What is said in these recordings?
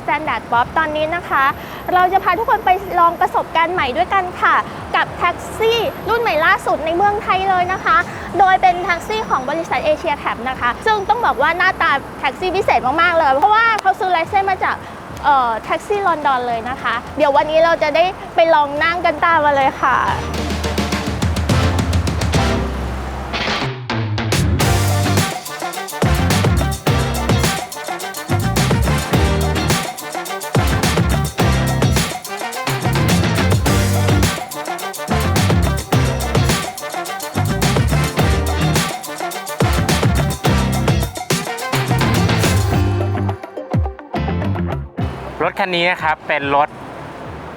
Standard Pop ตอนนี้นะคะ เราจะพาทุกคนไปลองประสบการณ์ใหม่ด้วยกันค่ะ กับแท็กซี่รุ่นใหม่ล่าสุดในเมืองไทยเลยนะคะ โดยเป็นแท็กซี่ของบริษัทเอเชียแคปนะคะ ซึ่งต้องบอกว่าหน้าตาแท็กซี่พิเศษมากๆเลย เพราะว่าเขาซื้อไลเซนส์มาจากแท็กซี่ลอนดอนเลยนะคะ เดี๋ยววันนี้เราจะได้ไปลองนั่งกันตามมาเลยค่ะ รถคันนี้นะครับเป็นรถ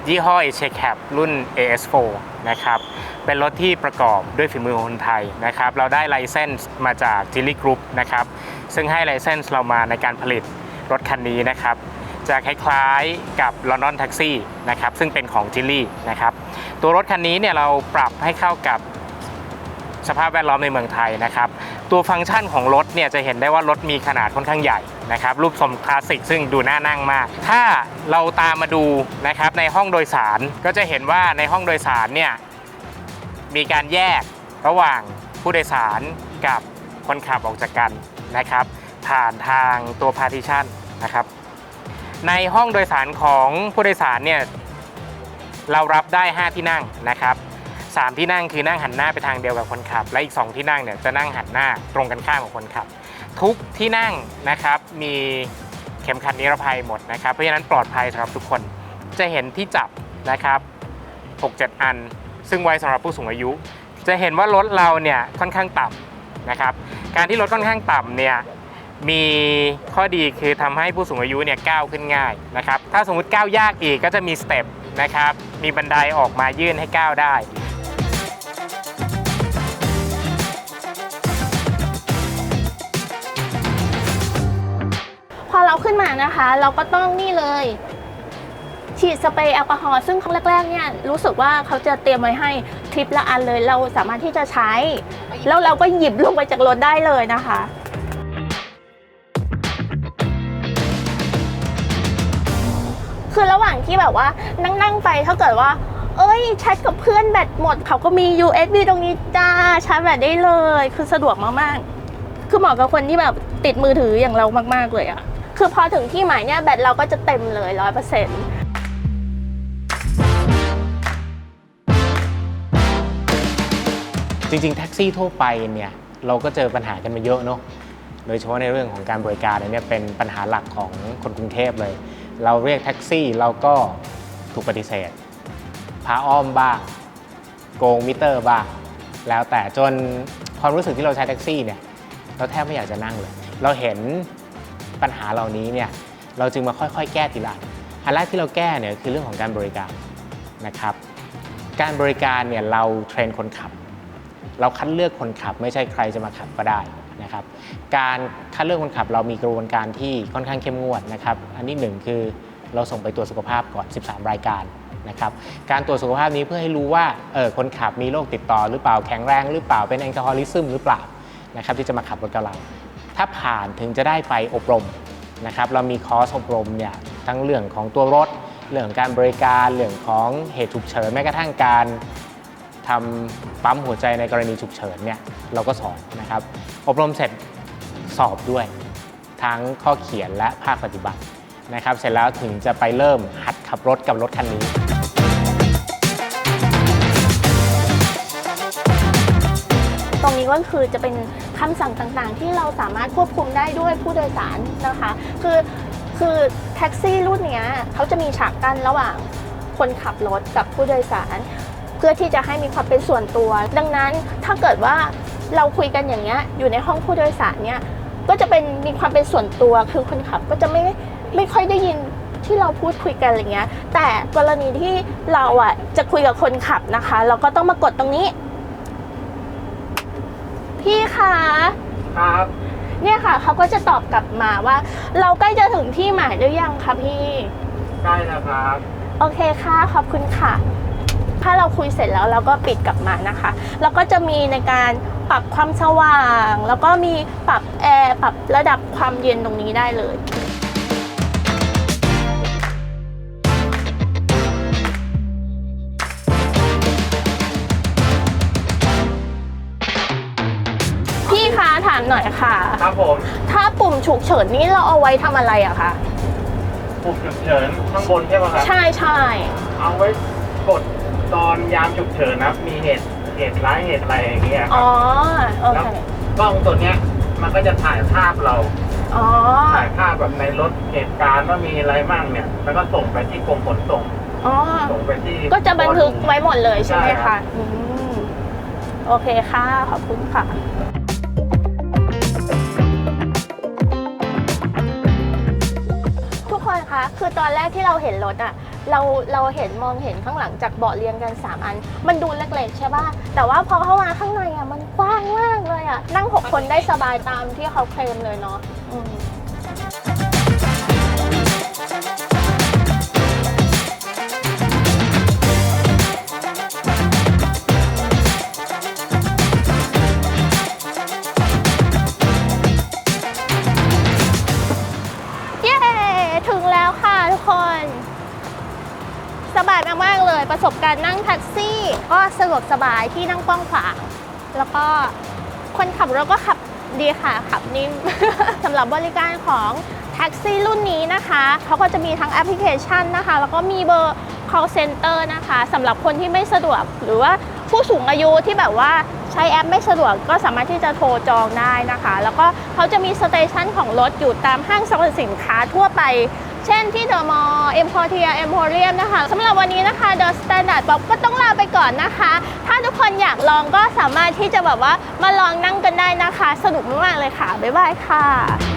ยี่ห้อ a อเชแคปรุ่น AS4 นะครับ เป็นรถที่ประกอบด้วยฝีมือของคนไทยนะครับ เราได้ไลเซนส์มาจาก g i l l y Group นะครับ ซึ่งให้ไลเซนส์เรามาในการผลิตรถคันนี้นะครับ จะคล้ายๆกับ London Taxi นะครับ ซึ่งเป็นของ g i l l y นะครับ ตัวรถคันนี้เนี่ยเราปรับให้เข้ากับสภาพแวดล้อมในเมืองไทยนะครับ ตัวฟังก์ชันของรถเนี่ยจะเห็นได้ว่ารถมีขนาดค่อนข้างใหญ่นะครับรูปทรงคลาสสิกซึ่งดูน่านั่งมาก ถ้าเราตามมาดูนะครับในห้องโดยสารก็จะเห็นว่าในห้องโดยสารเนี่ยมีการแยกระหว่างผู้โดยสารกับคนขับออกจากกันนะครับ ผ่านทางตัว partition นะครับ ในห้องโดยสารของผู้โดยสารเนี่ยเรารับได้ 5 ที่นั่งนะครับ สามที่นั่งคือนั่งหันหน้าไปทางเดียวกับคนขับ และอีก 2 ที่นั่งเนี่ยจะนั่งหันหน้าตรงกันข้ามกับคนขับ ทุกที่นั่งนะครับมีเข็มขัดนิรภัยหมดนะครับ เพราะฉะนั้นปลอดภัยสำหรับทุกคน จะเห็นที่จับนะครับ 6-7 อัน ซึ่งไว้สำหรับผู้สูงอายุ จะเห็นว่ารถเราเนี่ยค่อนข้างต่ำนะครับ การที่รถค่อนข้างต่ำเนี่ยมีข้อดีคือทำให้ผู้สูงอายุเนี่ยก้าวขึ้นง่ายนะครับ ถ้าสมมุติก้าวยากอีกก็จะมีสเต็ปนะครับ มีบันไดออกมายื่นให้ก้าวได้ พอาขึ้นมานะคะ เราก็ต้องนี่เลย ฉีดสเปรย์แอลกอฮอล์ซึ่งครั้งแรกๆเนี่ยรู้สึกว่าเขาจะเตรียมไว้ให้ทริปละอันเลย เราสามารถที่จะใช้ แล้วเราก็หยิบลงไปจากรถได้เลยนะคะคือระหว่างที่แบบว่านั่งๆไปถ้าเกิดว่า เอ้ยแชทกับเพื่อนแบตหมด เขาก็มี USB ตรงนี้จ้าชาร์จแบตได้เลย คือสะดวกมาก ๆ คือเหมาะกับคนที่แบบติดมือถืออย่างเรามาก ๆ เลยอะ คือพอถึงที่หมายเนี่ยแบตเราก็จะเต็มเลยร้อยเปอร์เซ็นต์จริงๆ แท็กซี่ทั่วไปเนี่ยเราก็เจอปัญหากันมาเยอะเนาะโดยเฉพาะในเรื่องของการบริการเนี่ยเป็นปัญหาหลักของคนกรุงเทพเลย เราเรียกแท็กซี่เราก็ถูกปฏิเสธพาอ้อมบ้างโกงมิเตอร์บ้างแล้วแต่จนความรู้สึกที่เราใช้แท็กซี่เนี่ยเราแทบไม่อยากจะนั่งเลย เราเห็น ปัญหาเหล่านี้เนี่ยเราจึงมาค่อยๆ แก้ทีละอันอันแรกที่เราแก้เนี่ยคือเรื่องของการบริการนะครับ การบริการเนี่ยเราเทรนคนขับ เราคัดเลือกคนขับไม่ใช่ใครจะมาขับก็ได้นะครับ การคัดเลือกคนขับเรามีกระบวนการที่ค่อนข้างเข้มงวดนะครับ อันที่หนึ่งคือเราส่งไปตรวจสุขภาพก่อน 13 รายการนะครับ การตรวจสุขภาพนี้เพื่อให้รู้ว่าเออคนขับมีโรคติดต่อหรือเปล่าแข็งแรงหรือเปล่าเป็นแอลกอฮอลิซึมหรือเปล่านะครับที่จะมาขับรถกับเรา ถ้าผ่านถึงจะได้ไปอบรมนะครับเรามีคอร์สอบรมเนี่ยทั้งเรื่องของตัวรถ เรื่องการบริการเรื่องของเหตุฉุกเฉินแม้กระทั่งการทำปั๊มหัวใจในกรณีฉุกเฉินเนี่ยเราก็สอนนะครับ อบรมเสร็จสอบด้วย ทั้งข้อเขียนและภาคปฏิบัตินะครับ เสร็จแล้วถึงจะไปเริ่มหัดขับรถกับรถคันนี้ นี้ก็คือจะเป็นคำสั่งต่างๆ ที่เราสามารถควบคุมได้ด้วยผู้โดยสารนะคะ คือคือแท็กซี่รุ่นนี้เขาจะมีฉากกั้นระหว่างคนขับรถกับผู้โดยสาร เพื่อที่จะให้มีความเป็นส่วนตัว ดังนั้นถ้าเกิดว่าเราคุยกันอย่างเงี้ยอยู่ในห้องผู้โดยสารเนี่ยก็จะเป็นมีความเป็นส่วนตัวคือคนขับก็จะไม่ไม่ค่อยได้ยินที่เราพูดคุยกันอะไรเงี้ย แต่กรณีที่เราอะจะคุยกับคนขับนะคะ เราก็ต้องมากดตรงนี้ พี่คะครับ เนี่ยค่ะเขาก็จะตอบกลับมาว่า เราใกล้จะถึงที่หมายหรือยังคะพี่ ได้แล้วครับ โอเคค่ะ ขอบคุณค่ะ ถ้าเราคุยเสร็จแล้วเราก็ปิดกลับมานะคะ แล้วก็จะมีในการปรับความสว่าง แล้วก็มีปรับแอร์ปรับระดับความเย็นตรงนี้ได้เลย หน่อยค่ะ ครับผมถ้าปุ่มฉุกเฉินนี้เราเอาไว้ทำอะไรอะคะปุ่มฉุกเฉินข้างบนใช่ไหมครับ ใช่ใช่เอาไว้กดตอนยามฉุกเฉินนะมีเหตุเหตุร้ายเหตุอะไรอย่างเงี้ยคอ๋รัอบโอแล้วเคกล้องตัวเนี้ยมันก็จะถ่ายภาพเรา อ๋อถ่ายภาพแบบในรถเหตุการณ์ว่ามีอะไรมั่งเนี่ย แล้วก็ส่งไปที่กรมขนส่ง อ๋อ ส่งไปที่ ก็จะบันทึกไว้หมดเลยใช่ไหมใช่ครัคะบ อืมโอเคค่ะ ขอบคุณค่ะ คะคือตอนแรกที่เราเห็นรถอะเราเราเห็นมองเห็นข้างหลังจากเบาะเรียงกัน 3 อัน มันดูเล็กๆใช่ป่ะ แต่ว่าพอเข้ามาข้างในอะมันกว้างมากเลยอะนั่ง 6 คนได้สบายตามที่เขาเคลมเลยเนาะ ประสบการณ์นั่งแท็กซี่ ก็สะดวกสบายที่นั่งกว้างขวางแล้วก็คนขับรถก็ขับดีค่ะ ขับนิ่ม สำหรับบริการของแท็กซี่รุ่นนี้นะคะเขาก็จะมีทั้งแอปพลิเคชันนะคะ แล้วก็มีเบอร์ call center นะคะสำหรับคนที่ไม่สะดวก หรือว่าผู้สูงอายุที่แบบว่าใช้แอปไม่สะดวกก็สามารถที่จะโทรจองได้นะคะ แล้วก็เขาจะมีสเตชันของรถอยู่ตามห้างสรรพสินค้าทั่วไป เช่นที่เดอะมอลล์เอ็มพอเทียเอ็มโพเรียมนะคะสำหรับวันนี้นะคะเดอะสแตนดาร์ดบ็อก็ต้องลาไปก่อนนะคะ ถ้าทุกคนอยากลองก็สามารถที่จะแบบว่ามาลองนั่งกันได้นะคะ สนุกมากๆเลยค่ะ บ๊ายบายค่ะ